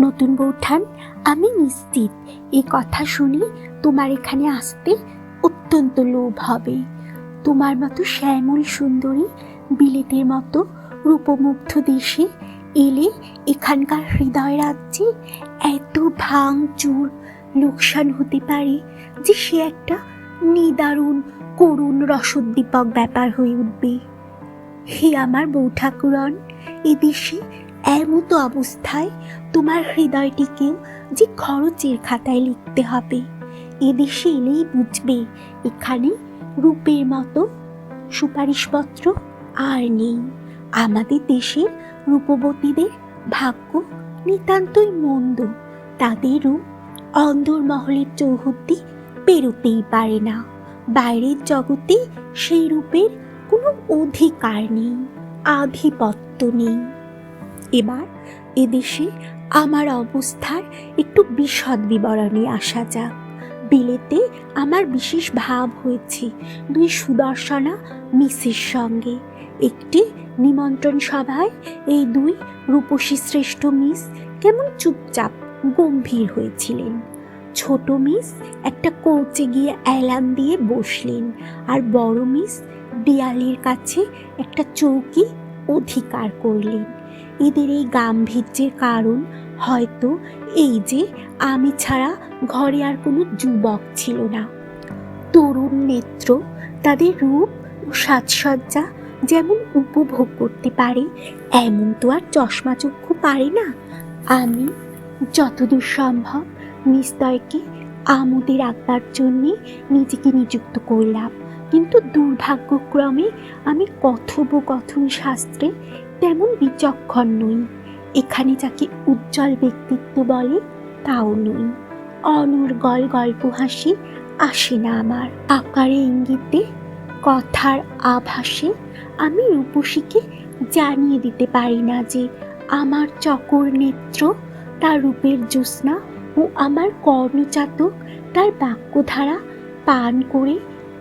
নতুন বৌঠান আমি নিশ্চিত এই কথা শুনে তোমার এখানে আসতে অত্যন্ত লোভ হবে। তোমার মতো শ্যামল সুন্দরী বিলেতের মতো রূপমুগ্ধ দেশে এলে এখানকার হৃদয় রাজ্যে এত ভাঙচুর লোকসান হতে পারে যে সে একটা নিদারুণ করুণ রসোদ্দীপক ব্যাপার হয়ে উঠবে। হে আমার বউ ঠাকুরন এদেশে এমতো অবস্থায় তোমার হৃদয়টিকেও যে খরচের খাতায় লিখতে হবে। এদেশে এলেই বুঝবে, এখানে রূপের মতো সুপারিশপত্র আর নেই। আমাদের দেশের রূপবতীদের ভাগ্য নিতান্তই মন্দ তাদের রূপ অন্দরমহলের চৌহদ্দি পেরোতেই পারে না। বাইরের জগতে সেই রূপের কোনো অধিকার নেই, আধিপত্য নেই। এবার এদেশে আমার অবস্থার একটু বিশদ বিবরণে আসা যাক। বিলেতে আমার বিশেষ ভাব হয়েছে দুই সুদর্শনা মিসের সঙ্গে। একটি নিমন্ত্রণ সভায় এই দুই রূপসী শ্রেষ্ঠ মিস কেমন চুপচাপ গম্ভীর হয়েছিলেন। ছোট মিস একটা কোচে গিয়ে অ্যালার্ম দিয়ে বসলেন আর বড় মিস দেয়ালের কাছে একটা চৌকি অধিকার করলেন। এদের এই গাম্ভীর্যের কারণ হয়তো এই যে আমি ছাড়া ঘরে আর কোনো যুবক ছিল না। তরুণ নেত্র, তাদের রূপ ও সাজসজ্জা যেমন উপভোগ করতে পারে, এমন তো আর চশমা চক্ষু পারে না। আমি যতদূর সম্ভব নিস্তয়কে আমোদে রাখবার জন্যে নিজেকে নিযুক্ত করলাম। কিন্তু দুর্ভাগ্যক্রমে আমি কথোপকথন শাস্ত্রে তেমন বিচক্ষণ নই। এখানে যাকে উজ্জ্বল ব্যক্তিত্ব বলে, তাও নই। অনর্গল গল্প হাসি আসে না আমার। আকারে ইঙ্গিতে, কথার আভাসে আমি রূপসীকে জানিয়ে দিতে পারি না যে আমার চকর নেত্র, তার রূপের জ্যোৎস্না ও আমার কর্ণচাতক, তার বাক্যধারা পান করে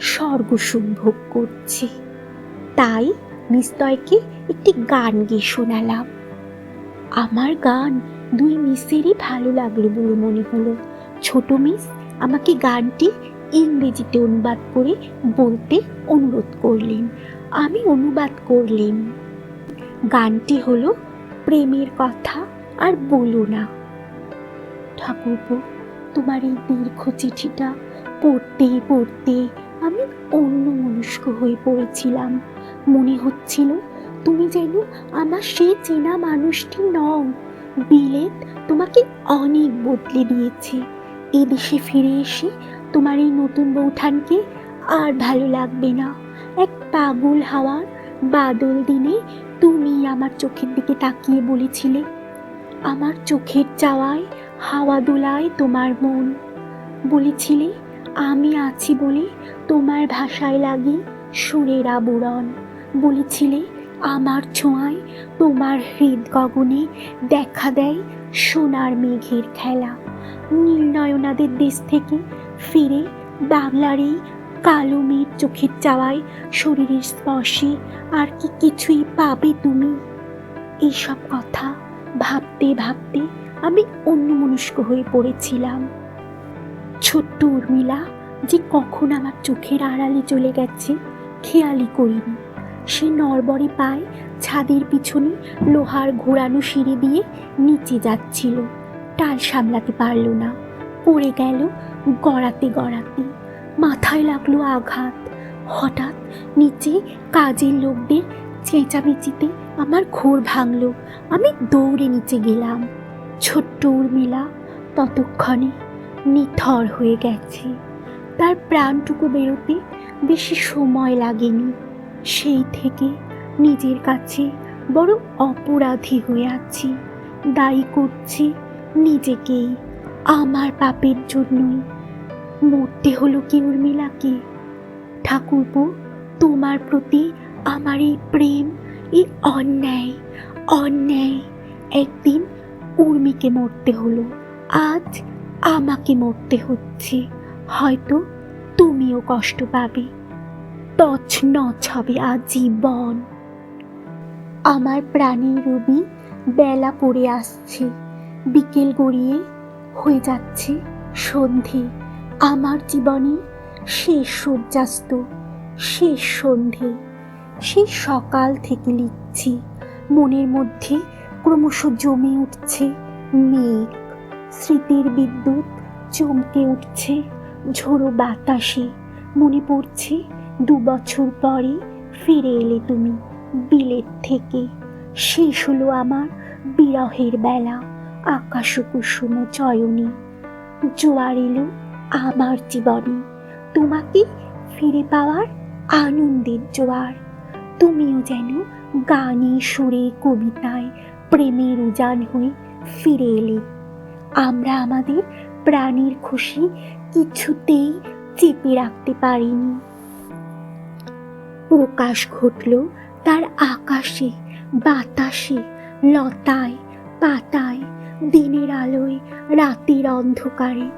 স্বর্গসুখ ভোগ করছে। তাই নিস্তয়কে একটি গান গেয়ে শোনালাম। আমার গান দুই মিসেরই ভালো লাগল বলে মনে হলো। ছোট মিস আমাকে গানটি ইংরেজিতে অনুবাদ করে বলতে অনুরোধ করলেন। আমি অনুবাদ করলেন গানটি হলো প্রেমের কথা আর বলো না। ঠাকুরপো, তোমার এই দীর্ঘ চিঠিটা পড়তে পড়তে আমি অন্য মনস্ক হয়ে পড়েছিলাম। মনে হচ্ছিল, তুমি যেন আমার সেই চেনা মানুষটি নও। বিলেত তোমাকে অনেক বদলে দিয়েছে। এদেশে ফিরে এসে তোমার এই নতুন বৌঠানকে আর ভালো লাগবে না। এক পাগল হাওয়ার বাদল দিনে তুমি আমার চোখের দিকে তাকিয়ে বলেছিলে, আমার চোখের চাওয়ায় হাওয়া দোলায় তোমার মন। বলেছিলে, আমি আছি বলে তোমার ভাষায় লাগে সুরের আবরণ। বলেছিলে, আমার ছোঁয়ায় তোমার হৃদ গগনে দেখা দেয় সোনার মেঘের খেলা। নীলনয়নাদের দেশ থেকে ফিরে বাংলার এই কালো মেয়ের চোখের চাওয়ায় শরীরের স্পর্শে আর কি কিছুই পাবে তুমি? এইসব কথা ভাবতে ভাবতে আমি অন্যমনস্ক হয়ে পড়েছিলাম। ছোট্ট উর্মিলা যে কখন আমার চোখের আড়ালে চলে গেছে, খেয়ালই করিনি। সে নরবরে পায় ছাদের পিছনে লোহার ঘোরানো সিঁড়ি দিয়ে নিচে যাচ্ছিল। টাল সামলাতে পারল না। পড়ে গেল গড়াতে গড়াতে। মাথায় লাগল আঘাত। হঠাৎ নিচে কাজের লোকদের চেঁচামেচিতে আমার ঘোর ভাঙলো। আমি দৌড়ে নিচে গেলাম। ছোট্ট উর্মিলা ততক্ষণে নিথর হয়ে গেছে। তার প্রাণটুকু বেরোতে বেশি সময় লাগেনি। সেই থেকে নিজের কাছে বড় অপরাধী হয়ে আছি। দায়ী করছি নিজেকেই। আমার পাপের জন্যই। মরতে হলো কি উর্মিলাকে? ঠাকুরপো, তোমার প্রতি আমার এই প্রেম, এই অন্যায় অন্যায়। একদিন উর্মিকে মরতে হলো। আজ আমাকে মরতে হচ্ছে। হয়তো তুমিও কষ্ট পাবে। তছ নছ হবে আজীবন। আমার প্রাণের রবি বেলা পড়ে আসছে, বিকেল গড়িয়ে হয়ে যাচ্ছে সন্ধে। আমার জীবনে শেষ সূর্যাস্ত, শেষ সন্ধে। সেই সকাল থেকে লিখছি, মনের মধ্যে ক্রমশ জমে উঠছে মেঘ। স্মৃতির বিদ্যুৎ চমকে উঠছে ঝোড়ো বাতাসে, মনে পড়ছে দু বছর পরে ফিরে এলে তুমি বিলেত থেকে। শেষ হলো আমার বিরহের বেলা আকাশ কুসুম চয়নী। জোয়ার এলো আমার জীবনে, তোমাকে ফিরে পাওয়ার আনন্দের জোয়ার। তুমিও যেন গানে সুরে কবিতায় প্রেমের উজান হয়ে ফিরে এলে। আমরা আমাদের প্রাণের খুশি কিছুতেই চেপে রাখতে পারিনি। প্রকাশ ঘটল তার আকাশে, বাতাসে, লতায়, পাতায়, দিনের আলোয়, রাতের অন্ধকারে।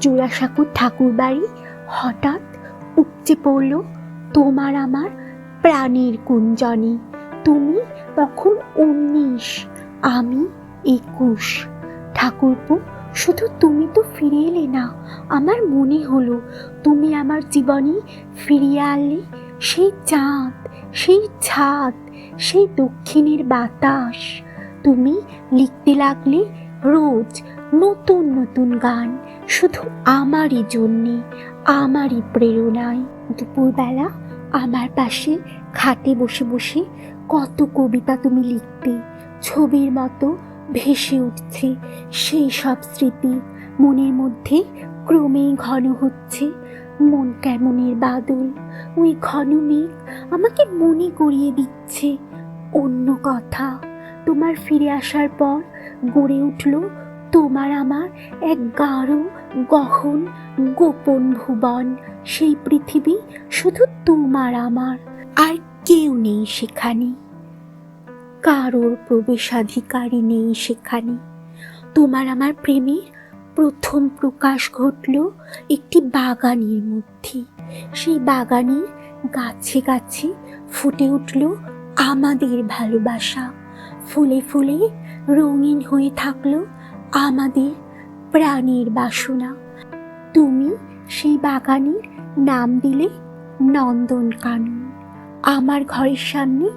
জোড়াসাঁকুর ঠাকুর বাড়ি হঠাৎ উপচে পড়ল তোমার আমার প্রাণীর কুঞ্জনে তুমি তখন উনিশ, আমি একুশ। ঠাকুরপো, শুধু তুমি তো ফিরে এলে না, আমার মনে হলো তুমি আমার জীবনে ফিরিয়ে আনলে সেই চাঁদ, সেই ছাদ, সেই দক্ষিণের বাতাস। তুমি লিখতে লাগলে রোজ নতুন নতুন গান, শুধু আমারই জন্যে, আমারই প্রেরণায়। দুপুরবেলা আমার পাশে খাটে বসে বসে কত কবিতা তুমি লিখতে, ছবির মতো ভেসে উঠছে সেই সব স্মৃতি। মনের মধ্যে ক্রমেই ঘন হচ্ছে। মন কেমনের বাদল। ওই ঘন মেঘ আমাকে মনে করিয়ে দিচ্ছে। অন্য কথা, তোমার ফিরে আসার পর গড়ে উঠল তোমার আমার এক গাঢ়, গহন, গোপন ভুবন। সেই পৃথিবী শুধু তোমার আমার, আর কেউ নেই সেখানে। কারোর প্রবেশাধিকারী নেই সেখানে। তোমার আমার প্রেমের প্রথম প্রকাশ ঘটল একটি বাগানের মধ্যে। সেই বাগানের গাছে গাছে ফুটে উঠল আমাদের ভালোবাসা। ফুলে ফুলে রঙিন হয়ে থাকল আমাদের প্রাণের বাসনা। তুমি সেই বাগানের নাম দিলে নন্দন কানন। আমার ঘরের সামনে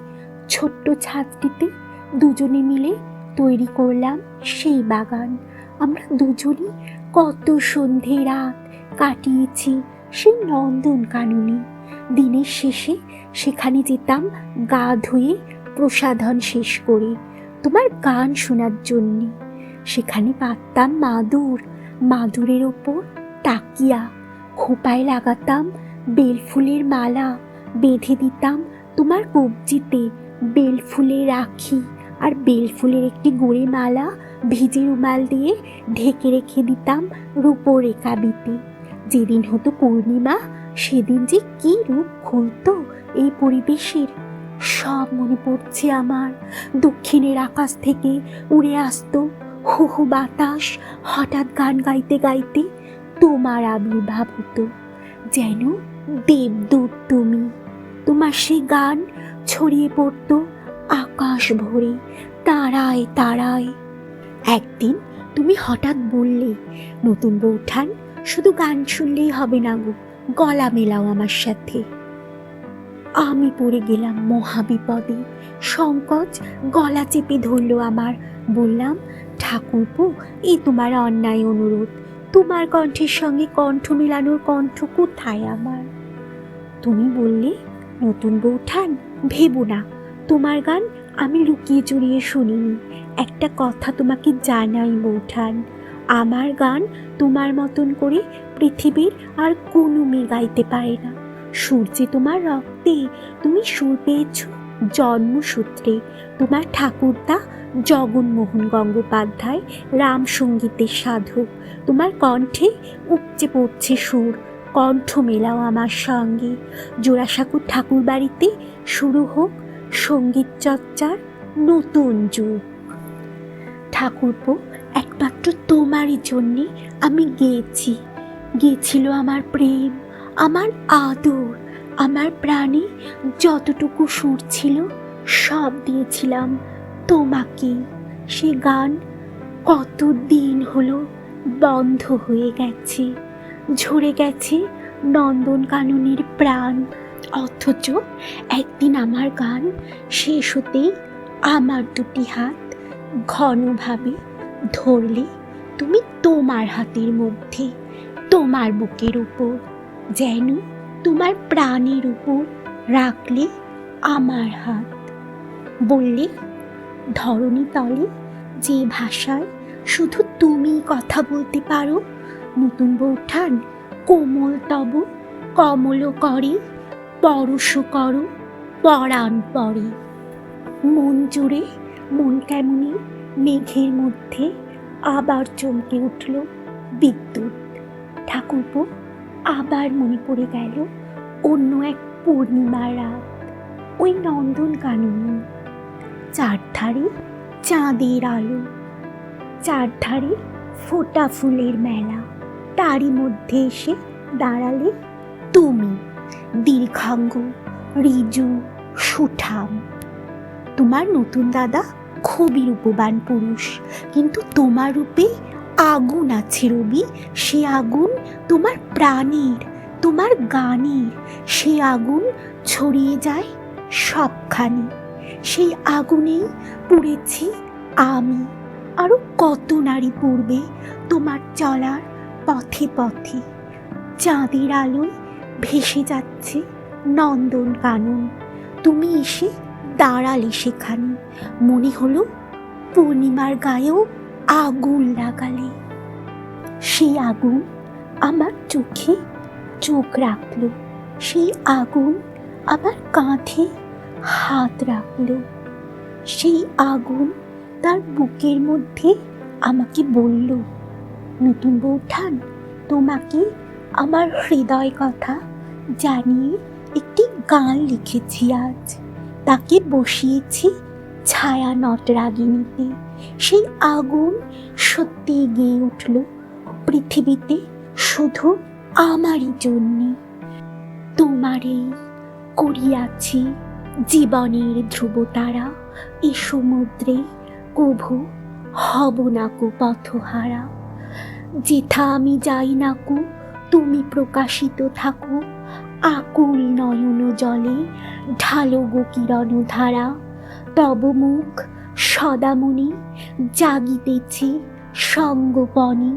ছোট্ট ছাদটিতে দুজনে মিলে তৈরি করলাম সেই বাগান। আমরা দুজনই কত সন্ধে রাত কাটিয়েছি সেই নন্দন কাননে। দিনের শেষে সেখানে যেতাম গা ধুয়ে প্রসাধন শেষ করে তোমার গান শোনার জন্যে। সেখানে পাততাম মাদুর, মাদুরের ওপর তাকিয়া। খোপায় লাগাতাম বেলফুলের মালা, বেঁধে দিতাম তোমার কবজিতে বেলফুলে রাখি আর বেলফুলের একটি গোড়ে মালা ভিজে রুমাল দিয়ে ঢেকে রেখে দিতাম রূপোর রেখাবিতে যেদিন হতো পূর্ণিমা, সেদিন যে কি রূপ খুলতো এই পরিবেশের। সব মনে পড়ছে আমার, দক্ষিণের আকাশ থেকে উড়ে আসতো হু হু বাতাস, হঠাৎ গান গাইতে গাইতে তোমার আবির্ভাব হতো। যেন দেবদূত তুমি, তোমার সেই গান ছড়িয়ে পড়তো আকাশ ভরে তারায় তারায়। একদিন তুমি হঠাৎ বললে, নতুন বৌঠান শুধু গান শুনলেই হবে না গো, গলা মেলাও আমার সাথে। আমি পড়ে গেলাম মহাবিপদে, সংকোচ গলা চেপে ধরলো আমার। বললাম, ঠাকুরপো এই তোমার অন্যায় অনুরোধ, তোমার কণ্ঠের সঙ্গে কণ্ঠ মেলানোর কণ্ঠ কোথায় আমার? তুমি বললে, নতুন বৌঠান ভেবো না তোমার গান আমি লুকিয়ে চুরিয়ে শুনিনি একটা কথা তোমাকে জানাই বৌঠান আমার গান তোমার মতন করে পৃথিবীর আর কোনো মেয়ে গাইতে পারে না। সূর্যে তোমার রক্তে তুমি সুর পেয়েছ জন্মসূত্রে। তোমার ঠাকুরদা জগনমোহন গঙ্গোপাধ্যায় রাম সঙ্গীতের তোমার কণ্ঠে উপচে পড়ছে সুর, কণ্ঠ মেলাও আমার সঙ্গে। জোড়াসাঁকুর ঠাকুর বাড়িতে শুরু হোক সংগীত চর্চার নতুন যুগ। ঠাকুরপো, একমাত্র তোমারই জন্যে আমি গেয়েছি। গেছিল আমার প্রেম, আমার আদর, আমার প্রাণে যতটুকু সুর ছিল, সব দিয়েছিলাম তোমাকে সে গান কত দিন হলো বন্ধ হয়ে গেছে, ঝরে গেছে নন্দন কাননের প্রাণ। অথচ একদিন আমার গান শেষ হতেই আমার দুটি হাত ঘনভাবে ধরলে তুমি তোমার হাতের মধ্যে, তোমার বুকের উপর, যেন তোমার প্রাণের উপর রাখলে আমার হাত। বললে, ধরণী তলে যে ভাষায় শুধু তুমি কথা বলতে পারো, নতুন বৌঠান কোমল তব কমল করে পরশ করো, পরাণ পরে। মন জুড়ে মন কেমনি মেঘের মধ্যে আবার চমকে উঠল বিদ্যুৎ। ঠাকুরপো আবার মনে পড়ে গেল অন্য এক পূর্ণিমার রাত, ওই নন্দন কাননী। চারধারে চাঁদের আলো, চারধারে ফোটা ফুলের মেলা, তারই মধ্যে এসে দাঁড়ালে তুমি। দীর্ঘাঙ্গ রিজু সুঠাম। তোমার নতুন দাদা খুবই রূপবান পুরুষ, কিন্তু তোমার রূপে আগুন আছে রবি। সে আগুন তোমার প্রাণের, তোমার গানের। সে আগুন ছড়িয়ে যায় সবখানে। সেই আগুনেই পুড়েছি আমি। আরও কত নারী পূর্বে তোমার চলার পথে পথে। চাঁদের আলোয় ভেসে যাচ্ছে নন্দন কানন। তুমি এসে দাঁড়ালে সেখানে। মনে হলো পূর্ণিমার গায়েও আগুন লাগালে। সেই আগুন আমার চোখে চোখ রাখল। সেই আগুন আমার কাঁধে হাত রাখল। সেই আগুন তার বুকের মধ্যে আমাকে বলল, নতুন বৌঠান, তোমাকে আমার হৃদয় কথা জানিয়ে একটি গান লিখেছি আজ। তাকে বসিয়েছি ছায়া নটরাগিনীতে। সেই আগুন সত্যি গেয়ে উঠল পৃথিবীতে শুধু আমারই জন্যে। তোমারই করিয়াছি জীবনের ধ্রুবতারা এ সমুদ্রে কভু হব নাকু পথহারা। যেথা আমি যাই নাকু তুমি প্রকাশিত থাকো। আকুল নয়ন জলে, ঢালো গো কিরণ ধারা। তব মুখ সদামণি জাগিতেছে সঙ্গপনে